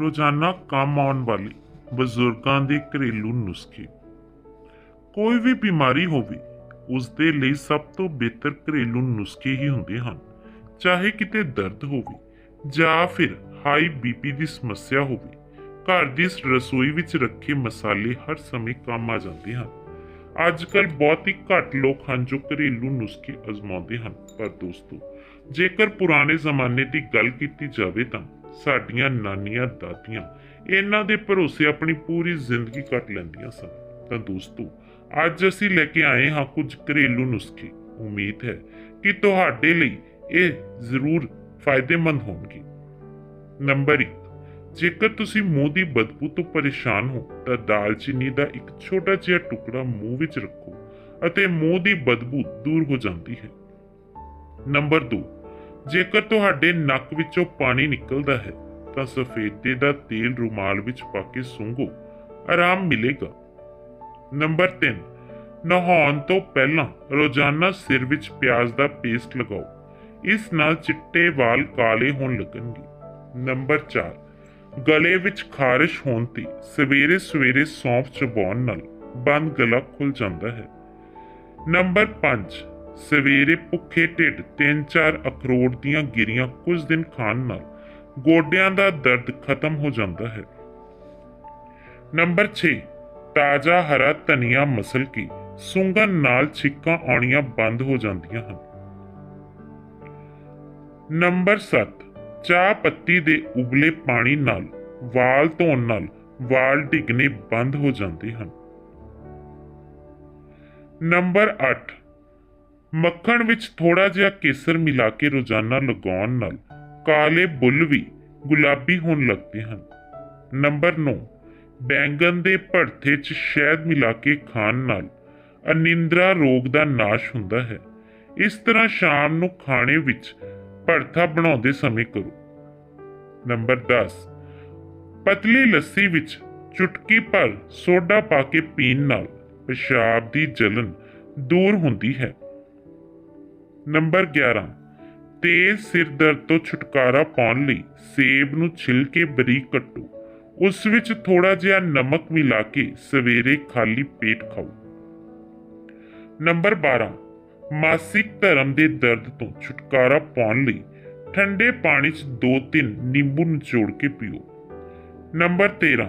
ਰੋਜ਼ਾਨਾ ਕੰਮ ਆਉਣ ਵਾਲੇ ਬਜ਼ੁਰਗਾਂ ਦੇ ਘਰੇਲੂ ਨੁਸਖੇ। ਕੋਈ ਵੀ ਬਿਮਾਰੀ ਹੋਵੇ ਉਸ ਦੇ ਲਈ ਸਭ ਤੋਂ ਬਿਹਤਰ ਘਰੇਲੂ ਨੁਸਖੇ ਹੀ ਹੁੰਦੇ ਹਨ। ਚਾਹੇ ਕਿਤੇ ਦਰਦ ਹੋਵੇ ਜਾਂ ਫਿਰ ਹਾਈ ਬੀਪੀ ਦੀ ਸਮੱਸਿਆ ਹੋਵੇ, ਘਰ ਦੀ ਰਸੋਈ ਵਿੱਚ ਰੱਖੇ ਮਸਾਲੇ ਹਰ ਸਮੇਂ ਕੰਮ ਆ ਜਾਂਦੇ ਹਨ। ਅੱਜ ਕੱਲ ਬਹੁਤ ਹੀ ਘੱਟ ਲੋਕ ਹਨ ਜੋ ਘਰੇਲੂ ਨੁਸਖੇ ਅਜ਼ਮਾਉਂਦੇ ਹਨ। ਪਰ ਦੋਸਤੋ, ਜੇਕਰ ਪੁਰਾਣੇ ਜ਼ਮਾਨੇ ਦੀ ਗੱਲ ਕੀਤੀ ਜਾਵੇ ਤਾਂ ਸਾਡੀਆਂ ਨਾਨੀਆਂ ਦਾਦੀਆਂ, ਇਹਨਾਂ ਦੇ ਭਰੋਸੇ ਆਪਣੀ ਪੂਰੀ ਜ਼ਿੰਦਗੀ ਕੱਟ ਲੈਂਦੀਆਂ ਸਨ। ਤਾਂ ਦੋਸਤੋ, ਅੱਜ ਅਸੀਂ ਲੈ ਕੇ ਆਏ ਹਾਂ ਕੁਝ ਘਰੇਲੂ ਨੁਸਖੇ। ਉਮੀਦ ਹੈ ਕਿ ਤੁਹਾਡੇ ਲਈ ਇਹ ਜ਼ਰੂਰ ਫਾਇਦੇਮੰਦ ਹੋਣਗੇ। ਨੰਬਰ 1 ਜੇਕਰ ਤੁਸੀਂ ਮੂੰਹ ਦੀ ਬਦਬੂ ਤੋਂ ਪਰੇਸ਼ਾਨ ਹੋ, ਤਾਂ ਦਾਲਚੀਨੀ ਦਾ ਇੱਕ ਛੋਟਾ ਜਿਹਾ ਟੁਕੜਾ ਮੂੰਹ ਵਿੱਚ ਰੱਖੋ ਅਤੇ ਮੂੰਹ ਦੀ ਬਦਬੂ ਦੂਰ ਹੋ ਜਾਂਦੀ ਹੈ। ਨੰਬਰ 2 ਜੇਕਰ ਤੁਹਾਡੇ ਨੱਕ ਵਿੱਚੋਂ ਪਾਣੀ ਨਿਕਲਦਾ ਹੈ, ਤਾਂ ਸਫੇਦੇ ਦਾ ਤੇਲ ਰੁਮਾਲ ਵਿੱਚ ਪਾ ਕੇ ਸੁੰਘੋ। ਆਰਾਮ ਮਿਲੇਗਾ। ਨੰਬਰ 3 ਨਹਾਉਣ ਤੋਂ ਪਹਿਲਾਂ ਰੋਜ਼ਾਨਾ ਸਿਰ ਵਿੱਚ ਪਿਆਜ਼ ਦਾ ਪੇਸਟ ਲਗਾਓ। ਇਸ ਨਾਲ ਚਿੱਟੇ ਵਾਲ ਕਾਲੇ ਹੋਣ ਲੱਗਣਗੇ। ਨੰਬਰ 4 ਗਲੇ ਵਿੱਚ ਖਾਰਿਸ਼ ਹੋਣ ਤੇ ਸਵੇਰੇ ਸਵੇਰੇ ਸੌਂਫ ਚਬਾਉਣ ਨਾਲ ਬੰਦ ਗਲਾ ਖੁੱਲ ਜਾਂਦਾ ਹੈ। ਨੰਬਰ 5 ਸਵੇਰੇ ਭੁੱਖੇ ਢਿੱਡ 3-4 ਅਖਰੋਟ ਦੀਆਂ ਗਿਰੀਆਂ ਕੁਝ ਦਿਨ ਖਾਣ ਨਾਲ ਗੋਡਿਆਂ ਦਾ ਦਰਦ ਖਤਮ ਹੋ ਜਾਂਦਾ ਹੈ। ਨੰਬਰ 6 ਤਾਜ਼ਾ ਹਰਾ ਧਨੀਆ ਮਸਲ ਕੇ ਸੁੰਗਣ ਨਾਲ ਛਿੱਕਾਂ ਆਉਣੀਆਂ ਬੰਦ ਹੋ ਜਾਂਦੀਆਂ ਹਨ। ਨੰਬਰ 7 ਚਾਹ ਪੱਤੀ ਦੇ ਉਬਲੇ ਪਾਣੀ ਨਾਲ ਵਾਲ ਧੋਣ ਨਾਲ ਵਾਲ ਡਿੱਗਣੇ ਬੰਦ ਹੋ ਜਾਂਦੇ ਹਨ। ਨੰਬਰ 8 ਮੱਖਣ ਵਿੱਚ ਥੋੜਾ ਜਿਹਾ ਕੇਸਰ ਮਿਲਾ ਕੇ ਰੋਜ਼ਾਨਾ ਲਗਾਉਣ ਨਾਲ ਕਾਲੇ ਬੁੱਲ ਵੀ ਗੁਲਾਬੀ ਹੋਣ ਲੱਗਦੇ ਹਨ। ਨੰਬਰ 9 ਬੈਂਗਨ ਦੇ ਭੜਥੇ 'ਚ ਸ਼ਹਿਦ ਮਿਲਾ ਕੇ ਖਾਣ ਨਾਲ ਅਨਿੰਦਰਾ ਰੋਗ ਦਾ ਨਾਸ਼ ਹੁੰਦਾ ਹੈ। ਇਸ ਤਰ੍ਹਾਂ ਸ਼ਾਮ ਨੂੰ ਖਾਣੇ ਵਿੱਚ ਭਰਥਾ ਬਣਾਉਂਦੇ ਸਮੇਂ ਕਰੋ। ਨੰਬਰ 10 ਪਤਲੀ ਲੱਸੀ ਵਿੱਚ ਚੁਟਕੀ ਭਰ ਸੋਡਾ ਪਾ ਕੇ ਪੀਣ ਨਾਲ ਪਿਸ਼ਾਬ ਦੀ ਜਲਨ ਦੂਰ ਹੁੰਦੀ ਹੈ। ਨੰਬਰ 11 ਤੇਜ਼ ਸਿਰ ਦਰਦ ਤੋਂ ਛੁਟਕਾਰਾ ਪਾਉਣ ਲਈ ਸੇਬ ਨੂੰ ਛਿਲ ਕੇ ਬਰੀਕ ਕੱਟੋ। ਉਸ ਵਿੱਚ ਥੋੜਾ ਜਿਹਾ ਨਮਕ ਮਿਲਾ ਕੇ ਸਵੇਰੇ ਖਾਲੀ ਪੇਟ ਖਾਓ। ਨੰਬਰ 12 ਮਾਸਿਕ ਧਰਮ ਦੇ ਦਰਦ ਤੋਂ ਛੁਟਕਾਰਾ ਪਾਉਣ ਲਈ ਠੰਡੇ ਪਾਣੀ 'ਚ 2-3 ਨਿੰਬੂ ਨਿਚੋੜ ਕੇ ਪੀਓ। ਨੰਬਰ 13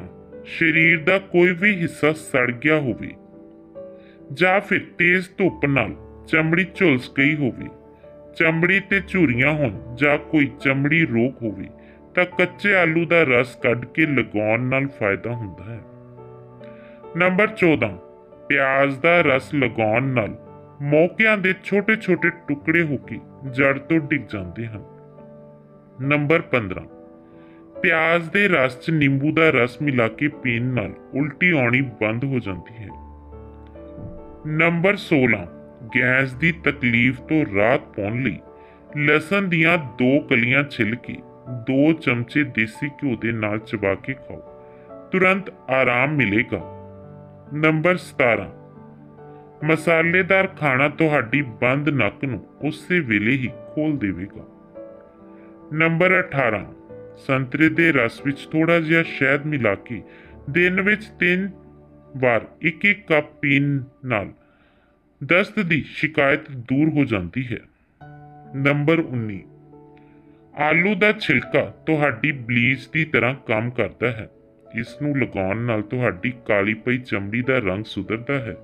ਸਰੀਰ ਦਾ ਕੋਈ ਵੀ ਹਿੱਸਾ ਸੜ ਗਿਆ ਹੋਵੇ ਜਾਂ ਫਿਰ ਤੇਜ਼ ਧੁੱਪ ਨਾਲ ਚਮੜੀ ਝੁਲਸ ਗਈ ਹੋਵੇ, ਚਮੜੀ ਤੇ ਝੁਰੀਆਂ ਹੋਣ ਜਾਂ ਕੋਈ ਚਮੜੀ ਰੋਗ ਹੋਵੇ, ਤਾਂ ਕੱਚੇ ਆਲੂ ਦਾ ਰਸ ਕੱਢ ਕੇ ਲਗਾਉਣ ਨਾਲ ਫਾਇਦਾ ਹੁੰਦਾ ਹੈ। ਨੰਬਰ 14 ਪਿਆਜ਼ ਦਾ ਰਸ ਲਗਾਉਣ ਨਾਲ ਮੌਕਿਆਂ ਦੇ ਛੋਟੇ-ਛੋਟੇ ਟੁਕੜੇ ਹੋ ਕੇ ਜੜ ਤੋਂ ਡਿੱਗ ਜਾਂਦੇ ਹਨ। ਨੰਬਰ 15 ਪਿਆਜ਼ ਦੇ ਰਸ 'ਚ ਨਿੰਬੂ ਦਾ ਰਸ ਮਿਲਾ ਕੇ ਪੀਣ ਨਾਲ ਉਲਟੀ ਆਉਣੀ ਬੰਦ ਹੋ ਜਾਂਦੀ ਹੈ। ਨੰਬਰ 16 ਗੈਸ ਦੀ ਤਕਲੀਫ ਤੋਂ ਰਾਹਤ ਪਾਉਣ ਲਈ ਲਸਣ ਦੀਆਂ ਦੋ ਕਲੀਆਂ ਛਿੱਲ ਕੇ ਦੋ ਚਮਚੇ ਦੇਸੀ ਘਿਓ ਦੇ ਨਾਲ ਚਬਾ ਕੇ ਖਾਓ। ਤੁਰੰਤ ਆਰਾਮ ਮਿਲੇਗਾ। ਨੰਬਰ 17 ਮਸਾਲੇਦਾਰ ਖਾਣਾ ਤੁਹਾਡੀ ਬੰਦ ਨੱਕ ਨੂੰ ਉਸੇ ਵੇਲੇ ਹੀ ਖੋਲ ਦੇਵੇਗਾ। ਨੰਬਰ 18 ਸੰਤਰੇ ਦੇ ਰਸ ਵਿੱਚ ਥੋੜਾ ਜਿਹਾ ਸ਼ਹਿਦ ਮਿਲਾ ਕੇ ਦਿਨ ਵਿੱਚ 3 ਵਾਰ ਇੱਕ ਇੱਕ ਕੱਪ ਪੀਣ ਨਾਲ ਦਸਤ ਦੀ ਸ਼ਿਕਾਇਤ ਦੂਰ ਹੋ ਜਾਂਦੀ ਹੈ। ਨੰਬਰ 19 ਆਲੂ ਦਾ ਛਿਲਕਾ ਤੁਹਾਡੀ ਬਲੀਚ ਦੀ ਤਰ੍ਹਾਂ ਕੰਮ ਕਰਦਾ ਹੈ। ਇਸ ਨੂੰ ਲਗਾਉਣ ਨਾਲ ਤੁਹਾਡੀ ਕਾਲੀ ਪਈ ਚਮੜੀ ਦਾ ਰੰਗ ਸੁਧਰਦਾ ਹੈ।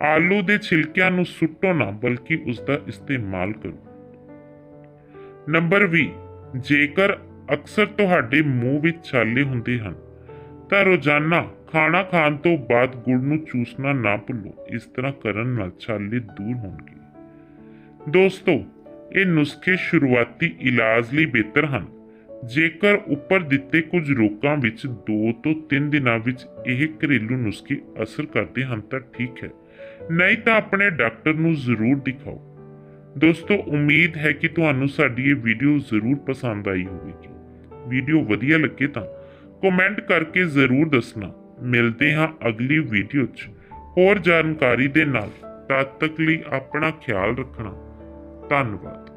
ਆਲੂ ਦੇ ਛਿਲਕਿਆਂ ਨੂੰ ਸੁੱਟੋ ਨਾ, ਬਲਕਿ ਉਸ ਦਾ ਇਸਤੇਮਾਲ ਕਰੋ। ਨੰਬਰ 20 ਜੇਕਰ ਅਕਸਰ ਤੁਹਾਡੇ ਮੂੰਹ ਵਿੱਚ ਛਾਲੇ ਹੁੰਦੇ ਹਨ, ਤਾਂ ਰੋਜ਼ਾਨਾ ਖਾਣਾ ਖਾਣ ਤੋਂ ਬਾਅਦ ਗੁੜ ਨੂੰ ਚੂਸਣਾ ਨਾ ਭੁੱਲੋ। ਇਸ ਤਰ੍ਹਾਂ ਕਰਨ ਨਾਲ ਛਾਲੇ ਦੂਰ ਹੋਣਗੇ। ਦੋਸਤੋ, ਇਹ ਨੁਸਖੇ ਸ਼ੁਰੂਆਤੀ ਇਲਾਜ ਲਈ ਬਿਹਤਰ ਹਨ। ਜੇਕਰ ਉੱਪਰ ਦਿੱਤੇ ਕੁਝ ਰੋਕਾਂ ਵਿੱਚ 2 ਤੋਂ 3 ਦਿਨਾਂ ਵਿੱਚ ਇਹ ਘਰੇਲੂ ਨੁਸਖੇ ਅਸਰ ਕਰਦੇ ਹਨ ਤਾਂ ਠੀਕ ਹੈ। ਨਹੀਂ ਤਾਂ ਆਪਣੇ ਡਾਕਟਰ ਨੂੰ ਜ਼ਰੂਰ ਦਿਖਾਓ। ਦੋਸਤੋ, ਉਮੀਦ ਹੈ ਕਿ ਤੁਹਾਨੂੰ ਸਾਡੀ ਇਹ ਵੀਡੀਓ ਜ਼ਰੂਰ ਪਸੰਦ ਆਈ ਹੋਵੇਗੀ। ਵੀਡੀਓ ਵਧੀਆ ਲੱਗੇ ਤਾਂ ਕਮੈਂਟ ਕਰਕੇ ਜ਼ਰੂਰ ਦੱਸਣਾ। ਮਿਲਦੇ ਹਾਂ ਅਗਲੀ ਵੀਡੀਓ 'ਚ। ਹੋਰ ਜਾਣਕਾਰੀ ਦੇ ਨਾਲ ਤਦ ਤੱਕ ਲਈ ਆਪਣਾ ਖਿਆਲ ਰੱਖਣਾ। ਧੰਨਵਾਦ।